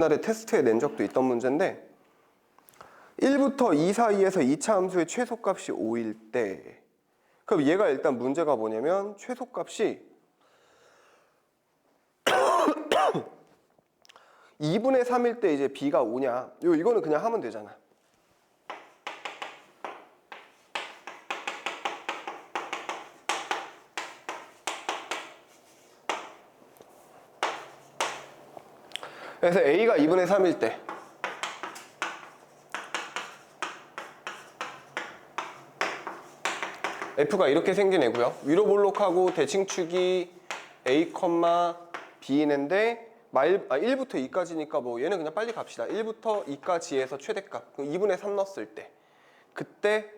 옛날에 테스트에 낸 적도 있던 문제인데 1부터 2 사이에서 2차 함수의 최소값이 5일 때. 그럼 얘가 일단 문제가 뭐냐면 최소값이 2분의 3일 때 이제 b가 5냐. 요 이거는 그냥 하면 되잖아 그래서 a가 2분의 3일 때 f가 이렇게 생긴 애고요. 위로 볼록하고 대칭축이 a, b인데 마일, 아, 1부터 2까지니까 뭐 얘는 그냥 빨리 갑시다. 1부터 2까지에서 최대값 2분의 3 넣었을 때 그때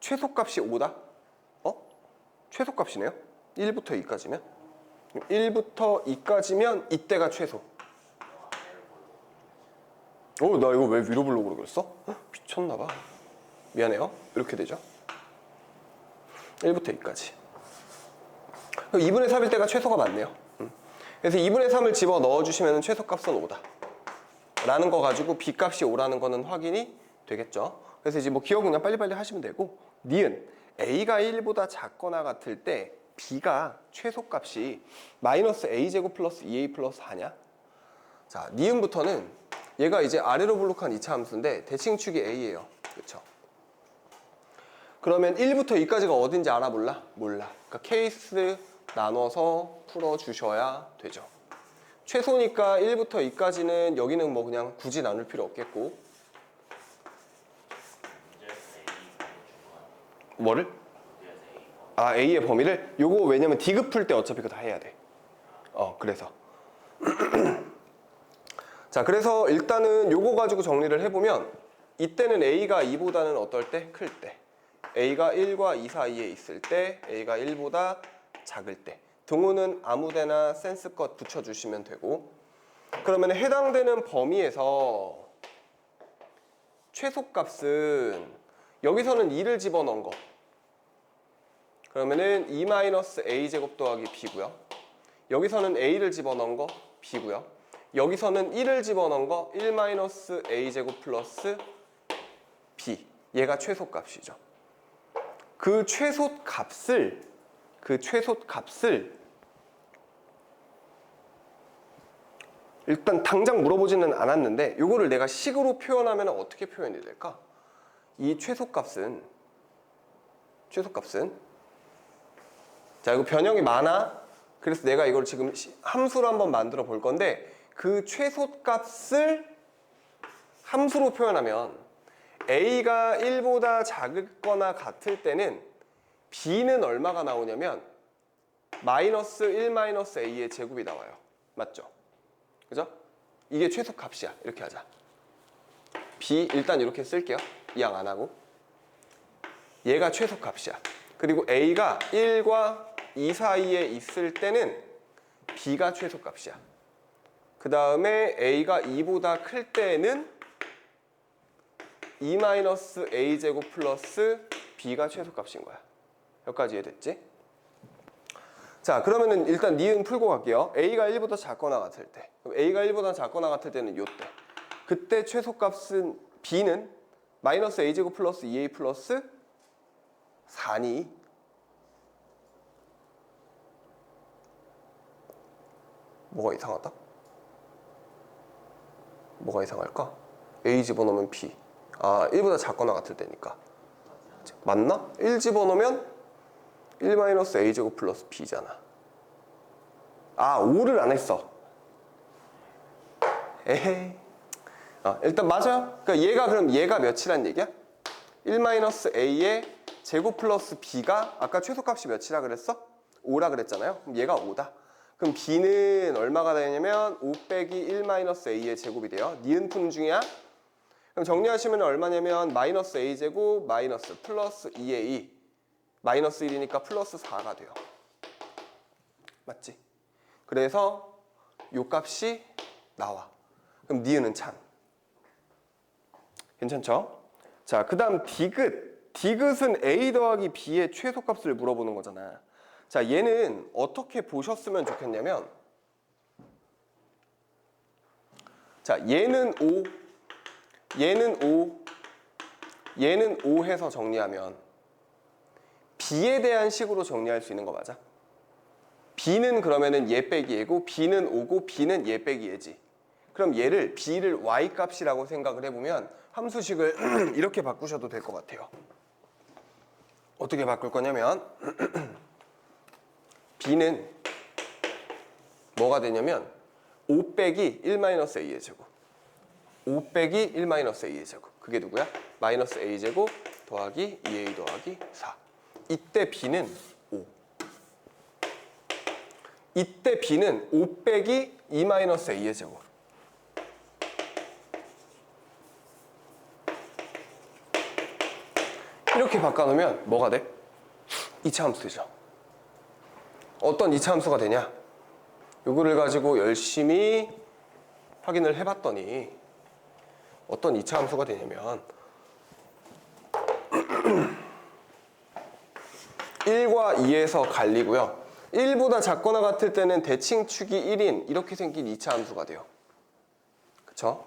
최소값이 5다? 어? 최소값이네요? 1부터 2까지면 1부터 2까지면 이때가 최소 어, 나 이거 왜 위로 블록으로 그랬어? 헉, 미쳤나봐. 미안해요. 이렇게 되죠. 1부터 2까지. 2분의 3일 때가 최소가 맞네요. 음. 그래서 2분의 3을 집어 넣어주시면 최소값은 5다. 라는 거 가지고 B값이 5라는 거는 확인이 되겠죠. 그래서 이제 뭐 기억 그냥 빨리빨리 하시면 되고, 니은 A가 1보다 작거나 같을 때 B가 최소값이 마이너스 A제곱 플러스 2A 플러스 4냐? 자, 니은부터는 얘가 이제 아래로 블록한 2차 함수인데 대칭축이 A예요. 그렇죠? 그러면 1부터 2까지가 어딘지 알아 몰라? 몰라. 그러니까 케이스 나눠서 풀어 주셔야 되죠. 최소니까 1부터 2까지는 여기는 뭐 그냥 굳이 나눌 필요 없겠고. 뭐를? 아, A의 범위를 요거 왜냐면 디귿 풀 때 어차피 그거 다 해야 돼. 어, 그래서. 자, 그래서 일단은 요거 가지고 정리를 해보면 이때는 A가 2보다는 어떨 때? 클 때. A가 1과 2 사이에 있을 때, A가 1보다 작을 때. 등호는 아무데나 센스껏 붙여주시면 되고 그러면 해당되는 범위에서 최소값은 여기서는 2를 집어넣은 거 그러면은 2-a 제곱 더하기 b고요 여기서는 a를 집어넣은 거 b고요 여기서는 1을 집어넣은 거 1-a 제곱 플러스 b. 얘가 최소값이죠. 그 최소값을 그 최소값을 일단 당장 물어보지는 않았는데 요거를 내가 식으로 표현하면 어떻게 표현이 될까? 이 최소값은 최소값은 자 이거 변형이 많아? 그래서 내가 이걸 지금 시- 함수로 한번 만들어 볼 건데 그 최소값을 함수로 표현하면 a가 1보다 작거나 같을 때는 b는 얼마가 나오냐면 마이너스 1 마이너스 a의 제곱이 나와요. 맞죠? 그죠? 이게 최소값이야. 이렇게 하자. b 일단 이렇게 쓸게요. 이항 안 하고. 얘가 최소값이야. 그리고 a가 1과 2 사이에 있을 때는 b가 최소값이야. 그 다음에 a가 2보다 클 때는 2 마이너스 a 제곱 플러스 b가 최소값인 거야. 여기까지 이해됐지? 자 그러면은 일단 니은 풀고 갈게요. a가 1보다 작거나 같을 때 그럼 a가 1보다 작거나 같을 때는 요때 그때 최소값은 b는 마이너스 a 제곱 플러스 2a 플러스 4니 뭐가 이상하다? 뭐가 이상할까? a 집어넣으면 b 아 1보다 작거나 같을 때니까 맞나? 1 집어넣으면 1-a 제곱 플러스 b잖아. 아, 5를 안 했어. 에헤이. 아, 일단 맞아요. 그러니까 얘가 그럼 얘가 몇이란 얘기야? 1-a의 제곱 플러스 b가 아까 최소값이 몇이라 그랬어? 5라 그랬잖아요. 그럼 얘가 5다. 그럼 b는 얼마가 되냐면 5 빼기 1-a의 제곱이 돼요. 니은 푼 중이야. 그럼 정리하시면 얼마냐면 마이너스 a 제곱 마이너스 플러스 2a 마이너스 1이니까 플러스 4가 돼요. 맞지? 그래서 요 값이 나와. 그럼 니은은 찬. 괜찮죠? 자, 그 다음 디귿. 디귿은 a 더하기 b의 최소값을 물어보는 거잖아. 자, 얘는 어떻게 보셨으면 좋겠냐면 자, 얘는 5, 얘는 5, 얘는 5 해서 정리하면 b에 대한 식으로 정리할 수 있는 거 맞아? b는 그러면은 얘 빼기 얘고 b는 5고 b는 얘 빼기 얘지. 그럼 얘를 b를 y 값이라고 생각을 해보면 함수식을 이렇게 바꾸셔도 될 것 같아요. 어떻게 바꿀 거냐면 b는 뭐가 되냐면 5 빼기 1 마이너스 a의 제곱. 5 빼기 1 마이너스 a의 제곱. 그게 누구야? 마이너스 a 제곱 더하기 2a 더하기 4 이때 b는 5 이때 b는 5 빼기 2 마이너스 a의 제곱. 이렇게 바꿔놓으면 뭐가 돼? 2차 함수 되죠 어떤 2차 함수가 되냐? 요거를 가지고 열심히 확인을 해봤더니 어떤 2차 함수가 되냐면 1과 2에서 갈리고요. 1보다 작거나 같을 때는 대칭축이 1인 이렇게 생긴 2차 함수가 돼요. 그쵸?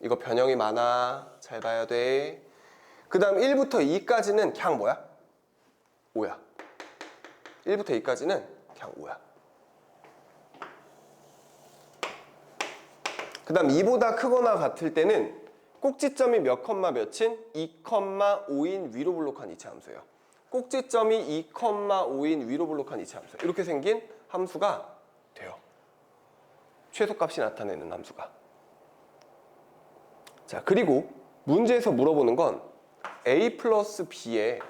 이거 변형이 많아 잘 봐야 돼그 다음 1부터 2까지는 그냥 뭐야? 5야 1부터 2까지는 그냥 5야 그 다음 2보다 크거나 같을 때는 꼭지점이 몇 컴마 몇인? 2 컴마 5인 위로 블록한 2차 함수예요. 꼭지점이 2 컴마 5인 위로 블록한 2차 함수. 이렇게 생긴 함수가 돼요. 최소값이 나타내는 함수가. 자, 그리고 문제에서 물어보는 건 a 플러스 b의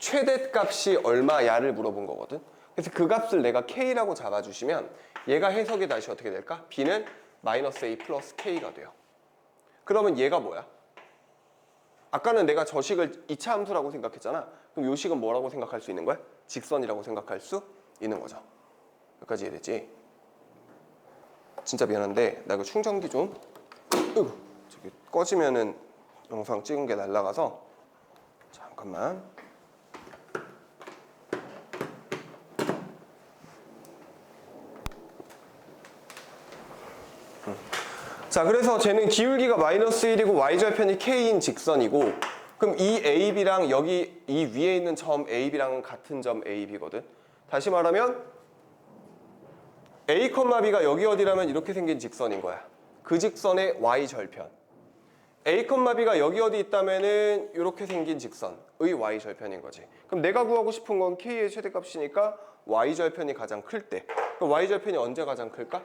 최대값이 얼마야를 물어본 거거든. 그래서 그 값을 내가 k라고 잡아주시면 얘가 해석이 다시 어떻게 될까? b는 마이너스 a 플러스 k가 돼요. 그러면 얘가 뭐야? 아까는 내가 저 식을 2차 함수라고 생각했잖아. 그럼 요 식은 뭐라고 생각할 수 있는 거야? 직선이라고 생각할 수 있는 거죠. 여기까지 이해됐지? 진짜 미안한데 나 이거 충전기 좀 으이구, 저기 꺼지면은 영상 찍은 게 날라가서 잠깐만 자 그래서 쟤는 기울기가 마이너스 1이고 y절편이 k인 직선이고 그럼 이 AB랑 여기 이 위에 있는 점 AB랑은 같은 점 AB거든. 다시 말하면 A, B가 여기 어디라면 이렇게 생긴 직선인 거야. 그 직선의 y절편. A, B가 여기 어디 있다면은 이렇게 생긴 직선의 y절편인 거지. 그럼 내가 구하고 싶은 건 k의 최대값이니까 y절편이 가장 클 때. 그럼 y절편이 언제 가장 클까?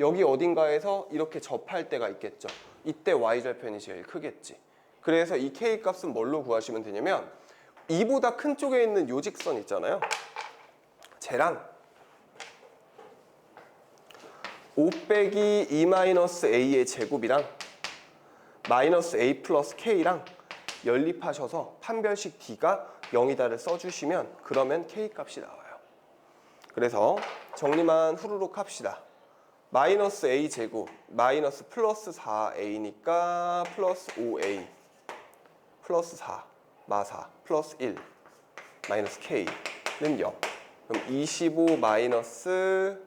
여기 어딘가에서 이렇게 접할 때가 있겠죠. 이때 y절편이 제일 크겠지. 그래서 이 k 값은 뭘로 구하시면 되냐면 이보다 큰 쪽에 있는 요 직선 있잖아요. 쟤랑 5 빼기 2 마이너스 a의 제곱이랑 마이너스 a 플러스 k랑 연립하셔서 판별식 d가 0이다를 써주시면 그러면 k 값이 나와요. 그래서 정리만 후루룩 합시다. 마이너스 a 제곱 마이너스 플러스 4a니까 플러스 5a 플러스 4 마4 플러스 1 마이너스 k는 0 그럼 25 마이너스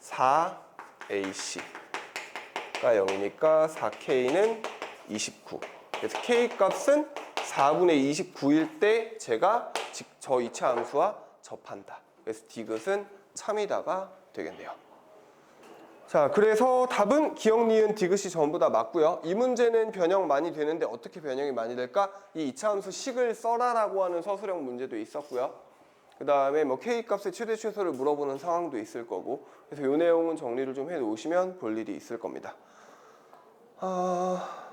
4ac가 0이니까 4k는 29 그래서 k 값은 4분의 29일 때 제가 직- 저 2차 함수와 접한다. 그래서 디귿은 참이다가 되겠네요 자, 그래서 답은 기억, 니은, 디귿이 전부 다 맞고요. 이 문제는 변형 많이 되는데 어떻게 변형이 많이 될까? 이 이차함수 식을 써라라고 하는 서술형 문제도 있었고요. 그 다음에 뭐 k 값의 최대 최소를 물어보는 상황도 있을 거고 그래서 이 내용은 정리를 좀 해놓으시면 볼 일이 있을 겁니다. 아...